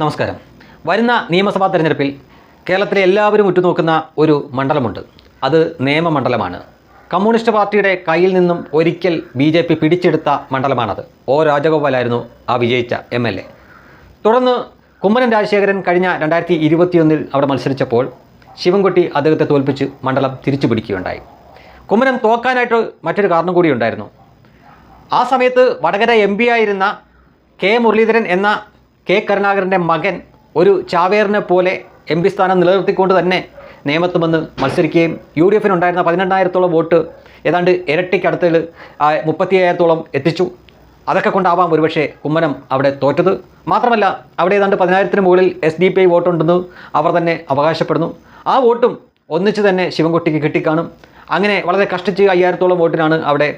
നമസ്കാരം. വരുന്ന നിയമസഭാ തെരഞ്ഞെടുപ്പിൽ കേരളത്തിലെ എല്ലാവരും ഉറ്റുനോക്കുന്ന ഒരു മണ്ഡലമുണ്ട്. അത് നിയമമണ്ഡലമാണ്. കമ്മ്യൂണിസ്റ്റ് പാർട്ടിയുടെ കയ്യിൽ നിന്നും ഒരിക്കൽ ബി ജെ പി പിടിച്ചെടുത്ത മണ്ഡലമാണത്. ഒ രാജഗോപാലായിരുന്നു ആ വിജയിച്ച എം എൽ എ. തുടർന്ന് കുമ്മനം രാജശേഖരൻ കഴിഞ്ഞ രണ്ടായിരത്തി ഇരുപത്തിയൊന്നിൽ അവിടെ മത്സരിച്ചപ്പോൾ ശിവൻകുട്ടി അദ്ദേഹത്തെ തോൽപ്പിച്ച് മണ്ഡലം തിരിച്ചു പിടിക്കുകയുണ്ടായി. കുമ്മനം തോക്കാനായിട്ട് മറ്റൊരു കാരണം കൂടി ഉണ്ടായിരുന്നു. ആ സമയത്ത് വടകര എം ആയിരുന്ന കെ മുരളീധരൻ എന്ന കെ കരുണാകരന്റെ മകൻ ഒരു ചാവേറിനെ പോലെ എം പി സ്ഥാനം നിലനിർത്തിക്കൊണ്ട് തന്നെ നിയമത്ത് വന്ന് മത്സരിക്കുകയും യു ഡി എഫിനുണ്ടായിരുന്ന പതിനെണ്ണായിരത്തോളം വോട്ട് ഏതാണ്ട് ഇരട്ടിക്കടുത്തിൽ മുപ്പത്തി അയ്യായിരത്തോളം എത്തിച്ചു. അതൊക്കെ കൊണ്ടാവാം ഒരുപക്ഷെ കുമ്മനം അവിടെ തോറ്റത്. മാത്രമല്ല അവിടെ ഏതാണ്ട് പതിനായിരത്തിന് മുകളിൽ എസ് ഡി പി ഐ വോട്ടുണ്ടെന്ന് അവർ തന്നെ അവകാശപ്പെടുന്നു. ആ വോട്ടും ഒന്നിച്ച് തന്നെ ശിവൻകുട്ടിക്ക് കിട്ടിക്കാണും. അങ്ങനെ വളരെ കഷ്ടിച്ച് അയ്യായിരത്തോളം വോട്ടിനാണ് അവിടെ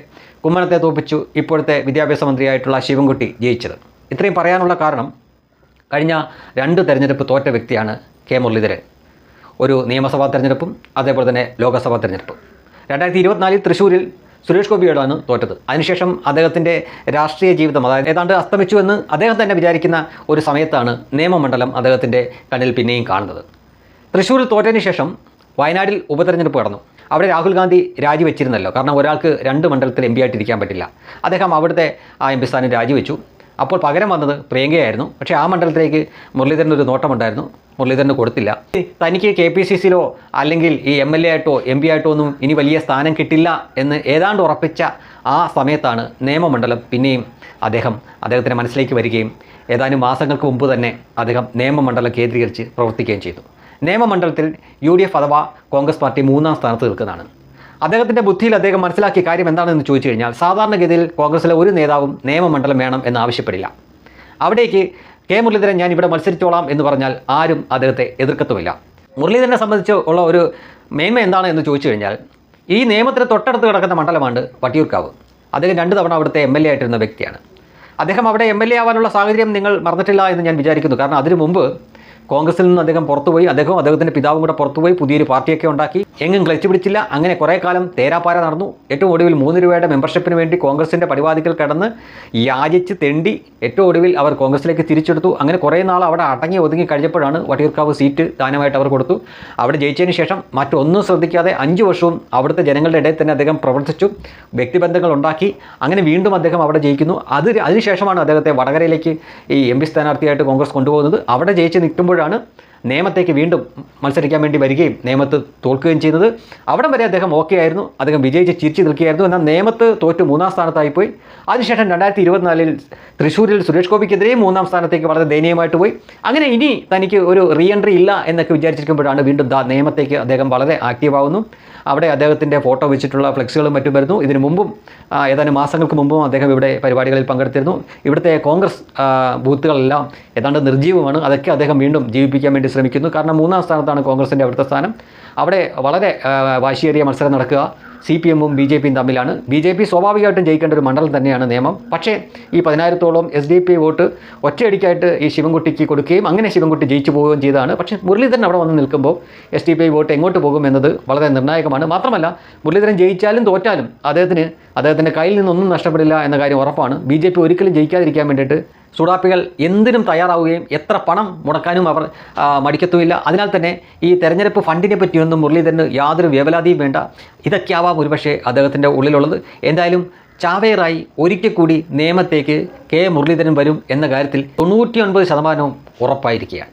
കുമ്മനത്തെ തോപ്പിച്ചു ഇപ്പോഴത്തെ വിദ്യാഭ്യാസ മന്ത്രിയായിട്ടുള്ള ശിവൻകുട്ടി ജയിച്ചത്. ഇത്രയും പറയാനുള്ള കാരണം കഴിഞ്ഞ രണ്ട് തെരഞ്ഞെടുപ്പ് തോറ്റ വ്യക്തിയാണ് കെ മുരളീധരൻ. ഒരു നിയമസഭാ തെരഞ്ഞെടുപ്പും അതേപോലെ തന്നെ ലോക്സഭാ തെരഞ്ഞെടുപ്പും. രണ്ടായിരത്തി ഇരുപത്തിനാലിൽ തൃശ്ശൂരിൽ സുരേഷ് ഗോപിയോടാണ് തോറ്റത്. അതിനുശേഷം അദ്ദേഹത്തിന്റെ രാഷ്ട്രീയ ജീവിതം അതായത് ഏതാണ്ട് അസ്തമിച്ചു എന്ന് അദ്ദേഹം തന്നെ വിചാരിക്കുന്ന ഒരു സമയത്താണ് നിയമമണ്ഡലം അദ്ദേഹത്തിന്റെ കണ്ണിൽ പിന്നെയും കാണുന്നത്. തൃശ്ശൂരിൽ തോറ്റതിന് ശേഷം വയനാടിൽ ഉപതെരഞ്ഞെടുപ്പ് കടന്നു. അവിടെ രാഹുൽ ഗാന്ധി രാജിവെച്ചിരുന്നല്ലോ. കാരണം ഒരാൾക്ക് രണ്ട് മണ്ഡലത്തിൽ എം പി ആയിട്ടിരിക്കാൻ പറ്റില്ല. അദ്ദേഹം അവിടുത്തെ ആ എം പി സ്ഥാനം രാജിവെച്ചു. അപ്പോൾ പകരം വന്നത് പ്രിയങ്കയായിരുന്നു. പക്ഷേ ആ മണ്ഡലത്തിലേക്ക് മുരളീധരൻ ഒരു നോട്ടമുണ്ടായിരുന്നു. മുരളീധരന് കൊടുത്തില്ല. തനിക്ക് കെ പി സി സിയിലോ അല്ലെങ്കിൽ ഈ എം എൽ എ ആയിട്ടോ എം പി ആയിട്ടോ ഒന്നും ഇനി വലിയ സ്ഥാനം കിട്ടില്ല എന്ന് ഏതാണ്ട് ഉറപ്പിച്ച ആ സമയത്താണ് നിയമമണ്ഡലം പിന്നെയും അദ്ദേഹം അദ്ദേഹത്തിന്റെ മനസ്സിലേക്ക് വരികയും ഏതാനും മാസങ്ങൾക്ക് മുമ്പ് തന്നെ അദ്ദേഹം നിയമമണ്ഡലം കേന്ദ്രീകരിച്ച് പ്രവർത്തിക്കുകയും ചെയ്തു. നിയമമണ്ഡലത്തിൽ യു ഡി എഫ് അഥവാ കോൺഗ്രസ് പാർട്ടി മൂന്നാം സ്ഥാനത്ത് നിൽക്കുന്നതാണ്. അദ്ദേഹത്തിന്റെ ബുദ്ധിയിൽ അദ്ദേഹം മനസ്സിലാക്കിയ കാര്യം എന്താണെന്ന് ചോദിച്ചു കഴിഞ്ഞാൽ സാധാരണഗതിയിൽ കോൺഗ്രസിലെ ഒരു നേതാവും നിയമമണ്ഡലം വേണം എന്ന് ആവശ്യപ്പെടില്ല. അവിടേക്ക് കെ മുരളീധരൻ ഞാൻ ഇവിടെ മത്സരിച്ചോളാം എന്ന് പറഞ്ഞാൽ ആരും അദ്ദേഹത്തെ എതിർക്കത്തുമില്ല. മുരളീധരനെ സംബന്ധിച്ച് ഉള്ള ഒരു മേന്മ എന്താണ് എന്ന് ചോദിച്ചു കഴിഞ്ഞാൽ ഈ നിയമത്തിന് തൊട്ടടുത്ത് കിടക്കുന്ന മണ്ഡലമാണ് വട്ടിയൂർക്കാവ്. അദ്ദേഹം രണ്ട് തവണ അവിടുത്തെ എം എൽ എ ആയിട്ടിരുന്ന വ്യക്തിയാണ്. അദ്ദേഹം അവിടെ എം എൽ എ ആവാനുള്ള സാഹചര്യം നിങ്ങൾ മറന്നിട്ടില്ല എന്ന് ഞാൻ വിചാരിക്കുന്നു. കാരണം അതിനു മുമ്പ് കോൺഗ്രസിൽ നിന്ന് അദ്ദേഹം പുറത്തുപോയി അദ്ദേഹം അദ്ദേഹത്തിന്റെ പിതാവും കൂടെ പുറത്തുപോയി പുതിയൊരു പാർട്ടിയൊക്കെ ഉണ്ടാക്കി. എങ്ങും ക്ലച്ച് പിടിച്ചില്ല അങ്ങനെ കുറേ കാലം തേരാപ്പാര നടന്നു. ഏറ്റവും ഒടുവിൽ മൂന്ന് രൂപയുടെ മെമ്പർഷിപ്പിന് വേണ്ടി കോൺഗ്രസിന്റെ പടിവാതിക്കൽ കടന്ന് യാചിച്ച് തെണ്ടി ഏറ്റവും ഒടുവിൽ അവർ കോൺഗ്രസിലേക്ക് തിരിച്ചെടുത്തു. അങ്ങനെ കുറേ നാൾ അവിടെ അടങ്ങി ഒതുങ്ങി കഴിഞ്ഞപ്പോഴാണ് വട്ടിയൂർക്കാവ് സീറ്റ് ദാനമായിട്ട് അവർ കൊടുത്തു. അവിടെ ജയിച്ചതിന് ശേഷം മറ്റൊന്നും ശ്രദ്ധിക്കാതെ അഞ്ച് വർഷവും അവിടുത്തെ ജനങ്ങളുടെ ഇടയിൽ തന്നെ അദ്ദേഹം പ്രവർത്തിച്ചു. വ്യക്തിബന്ധങ്ങൾ ഉണ്ടാക്കി. അങ്ങനെ വീണ്ടും അദ്ദേഹം അവിടെ ജയിക്കുന്നു. അത് അതിനുശേഷമാണ് അദ്ദേഹത്തെ വടകരയിലേക്ക് ഈ എം പി സ്ഥാനാർത്ഥിയായിട്ട് കോൺഗ്രസ് കൊണ്ടുപോകുന്നത്. അവിടെ ജയിച്ച് നിൽക്കുമ്പോഴാണ് നിയമത്തേക്ക് വീണ്ടും മത്സരിക്കാൻ വേണ്ടി വരികയും നിയമത്ത് തോൽക്കുകയും ചെയ്യുന്നത് അവിടം വരെ അദ്ദേഹം ഓക്കെ ആയിരുന്നു. അദ്ദേഹം വിജയിച്ച് ചിരിച്ചു നിൽക്കുകയായിരുന്നു. എന്നാൽ നിയമത്ത് തോറ്റ് മൂന്നാം സ്ഥാനത്തായിപ്പോയി. അതിനുശേഷം രണ്ടായിരത്തി ഇരുപത്തിനാലിൽ തൃശ്ശൂരിൽ സുരേഷ് ഗോപിക്കെതിരെയും മൂന്നാം സ്ഥാനത്തേക്ക് വളരെ ദയനീയമായിട്ട് പോയി. അങ്ങനെ ഇനി തനിക്ക് ഒരു റീ എൻട്രി ഇല്ല എന്നൊക്കെ വിചാരിച്ചിരിക്കുമ്പോഴാണ് വീണ്ടും ദാ നിയമത്തേക്ക് അദ്ദേഹം വളരെ ആക്റ്റീവാകുന്നു അവിടെ അദ്ദേഹത്തിന്റെ ഫോട്ടോ വെച്ചിട്ടുള്ള ഫ്ലെക്സുകളും മറ്റും വരുന്നു. ഇതിനു മുമ്പും ഏതാനും മാസങ്ങൾക്ക് മുമ്പും അദ്ദേഹം ഇവിടെ പരിപാടികളിൽ പങ്കെടുത്തിരുന്നു. ഇവിടുത്തെ കോൺഗ്രസ് ബൂത്തുകളെല്ലാം ഏതാണ്ട് നിർജീവമാണ് അതൊക്കെ അദ്ദേഹം വീണ്ടും ജീവിപ്പിക്കാൻ വേണ്ടി ശ്രമിക്കുന്നു കാരണം മൂന്നാം സ്ഥാനത്താണ് കോൺഗ്രസിന്റെ അവിടുത്തെ സ്ഥാനം. അവിടെ വളരെ വാശിയേറിയ മത്സരം നടക്കുക. സി പി എമ്മും ബി ജെ പിയും തമ്മിലാണ്. ബി ജെ പി സ്വാഭാവികമായിട്ടും ജയിക്കേണ്ട ഒരു മണ്ഡലം തന്നെയാണ് നിയമം. പക്ഷേ ഈ പതിനായിരത്തോളം എസ് ഡി പി വോട്ട് ഒറ്റയടിക്കായിട്ട് ഈ ശിവൻകുട്ടിക്ക് കൊടുക്കുകയും അങ്ങനെ ശിവൻകുട്ടി ജയിച്ചു പോവുകയും ചെയ്തതാണ്. പക്ഷേ മുരളീധരൻ അവിടെ വന്ന് നിൽക്കുമ്പോൾ എസ് ഡി പി വോട്ട് എങ്ങോട്ട് പോകും എന്നത് വളരെ നിർണായകമാണ്. മാത്രമല്ല മുരളീധരൻ ജയിച്ചാലും തോറ്റാലും അദ്ദേഹത്തിന് അദ്ദേഹത്തിന്റെ കയ്യിൽ നിന്നൊന്നും നഷ്ടപ്പെടില്ല എന്ന കാര്യം ഉറപ്പാണ്. ബി ജെ പി ഒരിക്കലും ജയിക്കാതിരിക്കാൻ വേണ്ടിയിട്ട് സുഡാപ്പികൾ എന്തിനും തയ്യാറാവുകയും എത്ര പണം മുടക്കാനും അവർ മടിക്കത്തുമില്ല. അതിനാൽ തന്നെ ഈ തെരഞ്ഞെടുപ്പ് ഫണ്ടിനെ പറ്റിയൊന്നും മുരളീധരന് യാതൊരു വ്യവലാതിയും വേണ്ട. ഇതൊക്കെയാവാം ഒരുപക്ഷെ അദ്ദേഹത്തിന്റെ ഉള്ളിലുള്ളത്. എന്തായാലും ചാവേറായി ഒരിക്കൽ കൂടി നിയമത്തേക്ക് കെ മുരളീധരൻ വരും എന്ന കാര്യത്തിൽ തൊണ്ണൂറ്റിയൊൻപത് ശതമാനവും ഉറപ്പായിരിക്കുകയാണ്.